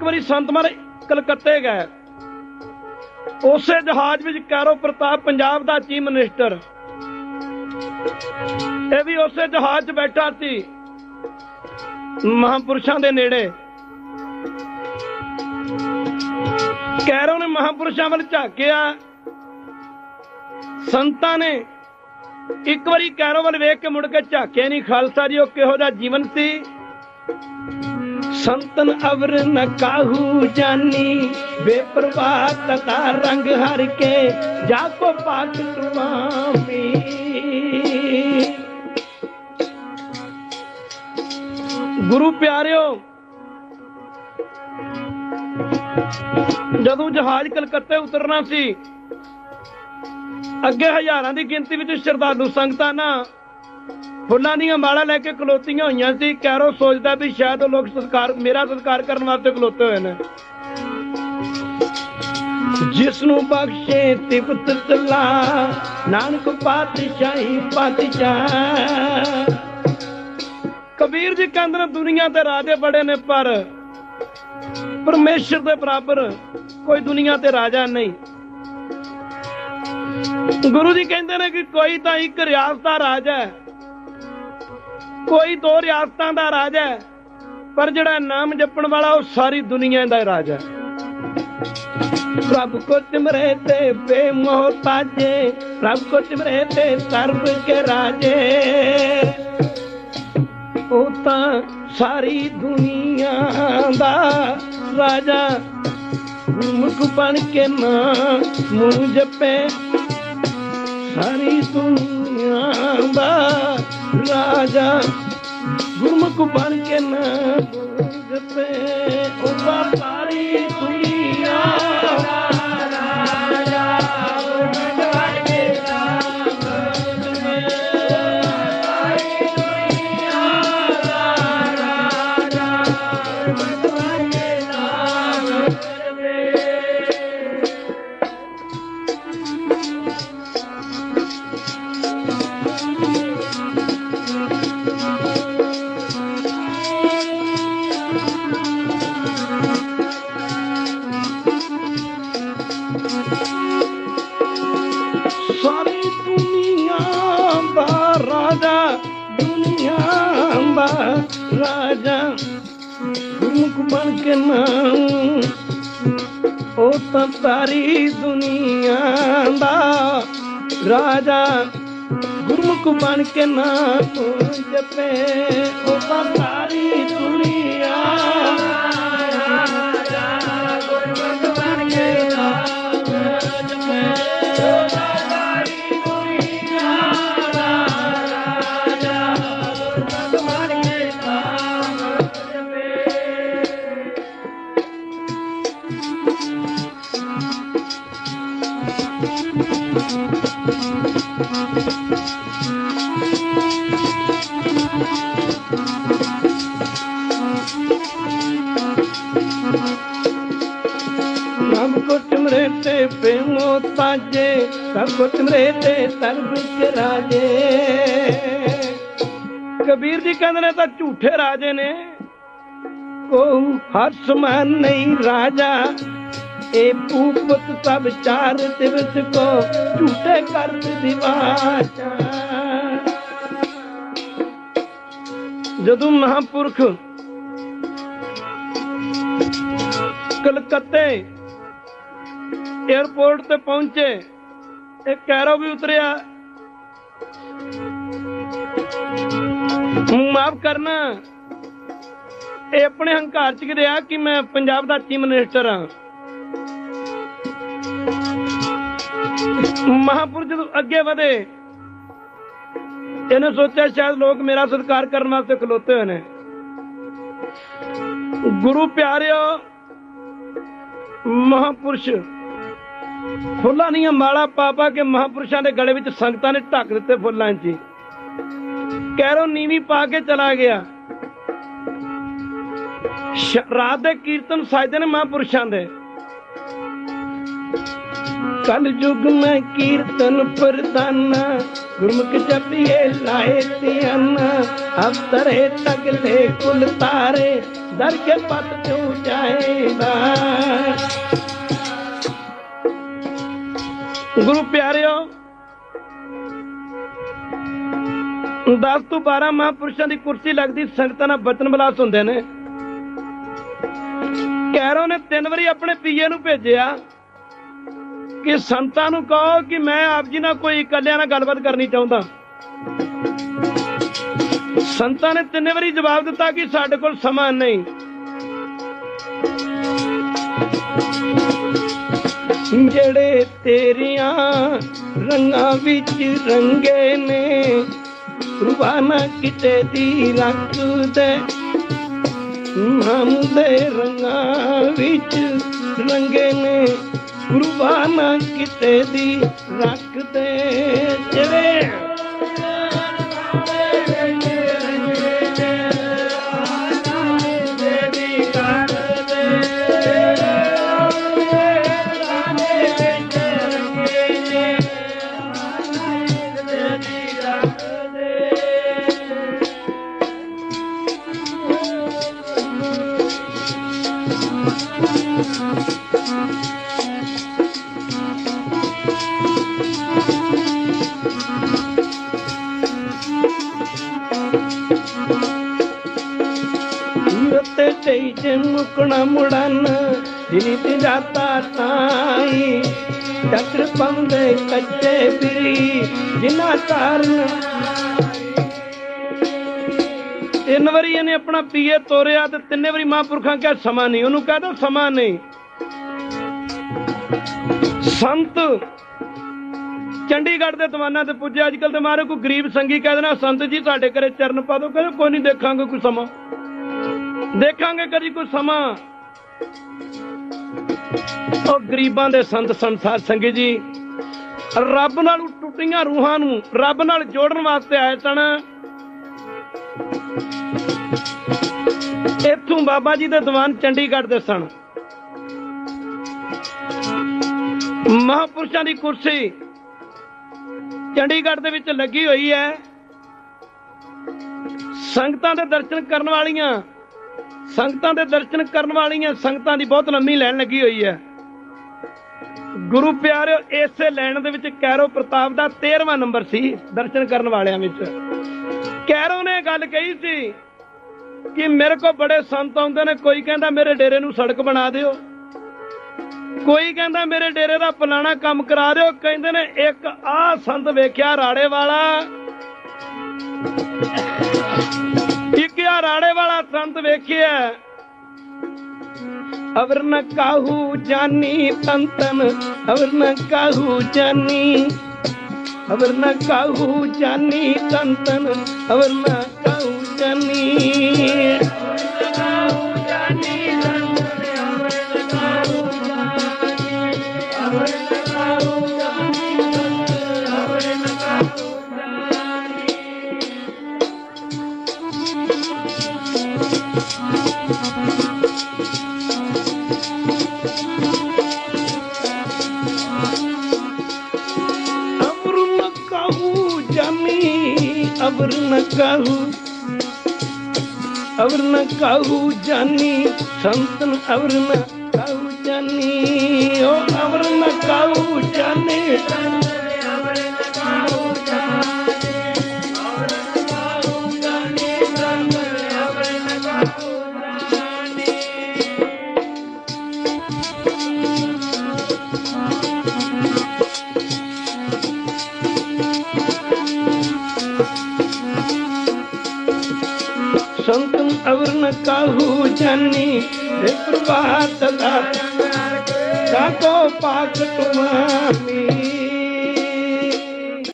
ਇੱਕ ਵਾਰੀ ਸੰਤ ਮਾਰੇ ਕਲਕੱਤੇ ਗਏ। ਉਸੇ ਜਹਾਜ਼ ਵਿੱਚ ਕੈਰੋ ਪ੍ਰਤਾਪ ਪੰਜਾਬ ਦਾ ਚੀਫ ਮਿਨਿਸਟਰ। ਇਹ ਵੀ ਉਸੇ ਜਹਾਜ਼ 'ਚ ਬੈਠਾ ਸੀ। ਮਹਾਪੁਰਸ਼ਾਂ ਦੇ ਨੇੜੇ। ਕੈਰੋ ਨੇ ਮਹਾਪੁਰਸ਼ਾਂ ਵੱਲ ਝਾਕਿਆ। ਸੰਤਾਂ ਨੇ ਇੱਕ ਵਾਰੀ ਕੈਰੋ ਵੱਲ ਵੇਖ ਕੇ ਮੁੜ ਕੇ ਝਾਕਿਆ ਨਹੀਂ ਖਾਲਸਾ ਜੀ, ਉਹ ਕਿਹੋ ਜਿਹਾ ਜੀਵਨ ਸੀ? ਸੰਤਨ ਅਵਰ ਨ ਕਾਹੂ ਜਾਨੀ। ਬੇਪਰਵਾਹ ਤਤਾ ਰੰਗ ਹਰ ਕੇ, ਜਾ ਕੋ ਪਾਕ ਤੁਮਾਮੀ ਗੁਰੂ ਪਿਆਰਿਓ, ਜਦੋਂ ਜਹਾਜ਼ ਕਲਕੱਤੇ ਉਤਰਨਾ ਸੀ, ਅੱਗੇ ਹਜ਼ਾਰਾਂ ਦੀ ਗਿਣਤੀ ਵਿੱਚ ਸ਼ਰਧਾਲੂ ਸੰਗਤਾਂ ਨਾ ਫੁੱਲਾਂ ਦੀਆਂ ਮਾਲਾ ਲੈ ਕੇ ਖਲੋਤੀਆਂ ਹੋਈਆਂ ਸੀ। ਕੈਰੋ ਸੋਚਦਾ ਵੀ ਸ਼ਾਇਦ ਉਹ ਲੋਕ ਸਤਕਾਰ ਮੇਰਾ ਸਤਕਾਰ ਕਰਨ ਵਾਸਤੇ ਖਲੋਤੇ ਹੋਏ ਨੇ। ਜਿਸ ਨੂੰ ਬਖਸ਼ੇ ਤਿਬਤ ਤਲਾ, ਨਾਨਕ ਪਾਤਸ਼ਾਹੀ ਪਾਤਸ਼ਾਹ। ਕਬੀਰ ਜੀ ਕਹਿੰਦੇ ਨੇ, ਦੁਨੀਆ ਤੇ ਰਾਜੇ ਬੜੇ ਨੇ, ਪਰ ਪਰਮੇਸ਼ਰ ਦੇ ਬਰਾਬਰ ਕੋਈ ਦੁਨੀਆ ਤੇ ਰਾਜਾ ਨਹੀਂ। ਗੁਰੂ ਜੀ ਕਹਿੰਦੇ ਨੇ ਕਿ ਕੋਈ ਤਾਂ ਇੱਕ ਰਿਆਸਤ ਦਾ ਰਾਜਾ ਹੈ। ਕੋਈ ਦੋ ਰਿਆਸਤਾਂ ਦਾ ਰਾਜਾ ਹੈ, ਪਰ ਜਿਹੜਾ ਨਾਮ ਜਪਣ ਵਾਲਾ ਉਹ ਸਾਰੀ ਦੁਨੀਆ ਦਾ ਰਾਜਾ ਹੈ। ਪ੍ਰਭ ਕੋ ਤਿਮਰੇ ਤੇ ਬੇਮੋਹਤਾਜੇ ਪ੍ਰਭ ਕੋ ਤਿਮਰੇ ਤੇ ਸਰਬ ਕੇ ਰਾਜੇ। ਉਹ ਤਾਂ ਸਾਰੀ ਦੁਨੀਆ ਦਾ ਰਾਜਾ ਗੁਰਮੁਖ ਬਣ ਕੇ ਨਾ ਮੂੰਹ ਜਪੇ। ਸਾਰੀ ਦੁਨੀਆ ਦਾ ਰਾਜਾ ਗੁਰਮੁਖ ਬਣ ਕੇ ਨਾ ਮੂੰਹ ਉਹ ਤਾਂ ਦਾ ਰਾਜਾ ਦੁਨੀਆ ਦਾ ਰਾਜਾ। ਗੁਰਮੁਖ ਬਣ ਕੇ ਨਾ ਉਹ ਤਾਂ ਸਾਰੀ ਦੁਨੀਆ ਦਾ ਰਾਜਾ। ਗੁਰਮੁਖ ਬਣ ਕੇ ਸਭ ਕੁਛ ਮਰੇ ਤੇ ਪ੍ਰੇਮੋ ਤਾਜੇ, ਸਭ ਕੁਛ ਮਰੇ ਤੇ ਸਰਬ ਕੇ ਰਾਜੇ। ਕਬੀਰ ਜੀ ਕਹਿੰਦੇ ਨੇ ਤਾਂ ਝੂਠੇ ਰਾਜੇ ਨੇ। ਕੋ ਹਰ ਸਮਾਨ ਨਹੀਂ ਰਾਜਾ। ਇਹ ਪੂਪਤ ਸਭ ਚਾਰ ਦਿਵਸ ਕੋ ਝੂਠੇ ਕਰ ਦਿਵਾਚਾ ਜਦੋਂ ਮਹਾਪੁਰਖ ਕਲਕੱਤੇ 에어ਪੋਰਟ ਤੇ ਪਹੁੰਚੇ। ਇਹ ਕੈਰੋ ਵੀ ਉਤਰਿਆ। ਮਾਫ ਕਰਨਾ। ਇਹ ਆਪਣੇ ਹੰਕਾਰ ਚ ਰਿਹਾ ਕਿ ਮੈਂ ਪੰਜਾਬ ਦਾ ਚੀਫ ਮਿਨਿਸਟਰ ਹਾਂ। ਮਹਾਪੁਰ ਜਦੋਂ ਅੱਗੇ ਵਧੇ, ਇਹਨੇ ਸੋਚਿਆ ਸ਼ਾਇਦ ਲੋਕ ਮੇਰਾ ਸਤਿਕਾਰ ਕਰਨ ਵਾਸਤੇ ਖਲੋਤੇ ਹੋਏ ਨੇ। ਗੁਰੂ ਪਿਆਰਿਓ, ਮਹਾਪੁਰਸ਼ ਫੁੱਲਾਂ ਦੀਆਂ ਮਾਲਾ ਪਾ ਪਾ ਕੇ ਮਹਾਪੁਰਸ਼ਾਂ ਦੇ ਗਲੇ ਵਿੱਚ ਸੰਗਤਾਂ ਨੇ ਢੱਕ ਦਿੱਤੇ ਫੁੱਲਾਂ 'ਚ ਕੈਰੋ ਨੀਵੀਂ ਪਾ ਕੇ ਚਲਾ ਗਿਆ। ਸ਼- ਰਾਤ ਦੇ ਕੀਰਤਨ ਸਜਦੇ ਨੇ ਮਹਾਪੁਰਸ਼ਾਂ ਦੇ। ਕਲ ਯੁਗ ਮੈਂ ਕੀਰਤਨ ਪ੍ਰਦਾਨਾ ਗੁਰਮੁਖ ਜਪੀਏ ਲਾਏ ਧਿਆਨਾ, ਅਵਤਰੇ ਤਗਲੇ ਕੁਲ ਤਾਰੇ ਦਰ ਕੇ ਪਤ ਚੂ ਜਾਏਗਾ ਗੁਰੂ ਪਿਆਰਿਓ 10 ਤੋਂ 12 ਮਹਾਂਪੁਰਸ਼ਾਂ ਦੀ ਕੁਰਸੀ ਲੱਗਦੀ ਸੰਗਤਾਂ ਨਾਲ ਬਚਨ ਬਲਾਸ ਹੁੰਦੇ ਨੇ। ਕੈਰੋ ਨੇ ਤਿੰਨ ਵਾਰੀ ਆਪਣੇ ਪੀਏ ਨੂੰ ਭੇਜਿਆ ਕਿ ਸੰਤਾਂ ਨੂੰ ਕਹੋ ਕਿ ਮੈਂ ਆਪ ਜੀ ਨਾਲ ਕੋਈ ਇਕੱਲਿਆਂ ਨਾਲ ਗੱਲਬਾਤ ਕਰਨੀ ਚਾਹੁੰਦਾ। ਸੰਤਾਂ ਨੇ ਤਿੰਨੇ ਵਾਰੀ ਜਵਾਬ ਦਿੱਤਾ ਕਿ ਸਾਡੇ ਕੋਲ ਸਮਾਂ ਨਹੀਂ। ਜਿਹੜੇ ਤੇਰੀਆਂ ਰੰਗਾਂ ਵਿੱਚ ਰੰਗੇ ਨੇ, ਰੁਬਾਨਾ ਕਿਤੇ ਦੀ ਰੱਖਦੇ? ਨਾਮ ਦੇ ਰੰਗਾਂ ਵਿੱਚ ਰੰਗੇ ਨੇ ਕੁਰਬਾਨਾ ਕਿਤੇ ਦੀ ਰੱਖਦੇ? ਜਿਹੜੇ ਤੇ ਤੇਈ ਜੇ ਮੁਕਣਾ ਮੁੜਨ ਜਿਨੀ ਤੇ ਜਾਤਾ ਤਾਈ। ਚੱਕਰ ਤਿੰਨ ਵਾਰੀ ਇਹਨੇ ਆਪਣਾ ਪੀਏ ਤੋਰਿਆ ਤੇ ਤਿੰਨੇ ਵਾਰੀ ਮਹਾਂਪੁਰਖਾਂ ਕਿਹਾ, ਸਮਾਂ ਨਹੀਂ। ਉਹਨੂੰ ਕਹਦਾ ਸਮਾਂ ਨਹੀਂ। ਸੰਤ ਚੰਡੀਗੜ੍ਹ ਦੇ ਦੀਵਾਨਾਂ ਤੇ ਪੁੱਜੇ। ਅੱਜ ਕੱਲ ਤੇ ਮਾਰੇ ਕੋਈ ਗਰੀਬ ਸੰਗੀ ਕਹਿ ਦੇਣਾ, ਸੰਤ ਜੀ, ਸਾਡੇ ਘਰੇ ਚਰਨ ਪਾ ਦਿਓ। ਕਹਿੰਦੇ ਕੋਈ ਨਹੀਂ ਦੇਖਾਂਗੇ ਕੋਈ ਸਮਾਂ। ਦੇਖਾਂਗੇ ਕਦੀ ਕੋਈ ਸਮਾਂ। ਉਹ ਗਰੀਬਾਂ ਦੇ ਸੰਤ ਸੰਸਾਰ ਸੰਗੀ ਜੀ, ਰੱਬ ਨਾਲ ਟੁੱਟੀਆਂ ਰੂਹਾਂ ਨੂੰ ਰੱਬ ਨਾਲ ਜੋੜਨ ਵਾਸਤੇ ਆਏ ਸਨ। ਇੱਥੋਂ ਬਾਬਾ ਜੀ ਦੇ ਦੀਵਾਨ ਚੰਡੀਗੜ੍ਹ ਦੇ ਸਨ। ਮਹਾਪੁਰਸ਼ਾਂ ਦੀ ਕੁਰਸੀ ਚੰਡੀਗੜ੍ਹ ਦੇ ਵਿੱਚ ਲੱਗੀ ਹੋਈ ਹੈ। ਸੰਗਤਾਂ ਦੇ ਦਰਸ਼ਨ ਕਰਨ ਵਾਲੀਆਂ ਸੰਗਤਾਂ ਦੇ ਦਰਸ਼ਨ ਕਰਨ ਵਾਲੀਆਂ ਸੰਗਤਾਂ ਦੀ ਬਹੁਤ ਲੰਮੀ ਲਾਈਨ ਲੱਗੀ ਹੋਈ ਹੈ। ਗੁਰੂ ਪਿਆਰਿਓ, ਇਸੇ ਲਾਈਨ ਦੇ ਵਿੱਚ ਕੈਰੋ ਪ੍ਰਤਾਪ ਦਾ 13ਵਾਂ ਨੰਬਰ ਸੀ ਦਰਸ਼ਨ ਕਰਨ ਵਾਲਿਆਂ ਵਿੱਚ। ਕੈਰੋ ਨੇ ਗੱਲ ਕਹੀ ਸੀ ਕਿ ਮੇਰੇ ਕੋਲ ਬੜੇ ਸੰਤ ਆਉਂਦੇ ਨੇ, ਕੋਈ ਕਹਿੰਦਾ ਮੇਰੇ ਡੇਰੇ ਨੂੰ ਸੜਕ ਬਣਾ ਦਿਓ। ਕੋਈ ਕਹਿੰਦਾ ਮੇਰੇ ਡੇਰੇ ਦਾ ਪੁਲਾਣਾ ਕੰਮ ਕਰਾ ਦਿਓ। ਕਹਿੰਦੇ ਨੇ ਇੱਕ ਆਹ ਸੰਤ ਵੇਖਿਆ ਰਾੜੇ ਵਾਲਾ। ਰਾੜੇ ਵਾਲਾ ਸੰਤ ਵੇਖਿਆ ਅਵਰ ਨ ਕਾਹੂ ਜਾਨੀ ਤੰਤਨ ਅਵਰ ਨ ਕਾਹੂ ਜਾਨੀ ਅਵਰ ਨ ਕਾਹੂ ਜਾਨੀ ਤੰਤਨ ਅਵਰ ਨ ਜਾਨੀ ਅਵਰ ਨ ਕਾਹੂ ਅਵਰ ਨ ਕਾਹੂ ਜਾਨੀ ਸੰਤਨ ਅਵਰ ਸੰਤਨ ਅਵਰ ਨ ਕਾਹੂ ਜਾਨੀ ਤੇ ਪ੍ਰਭਾਤ ਦਾ ਕਾਕੋ ਪਾਕ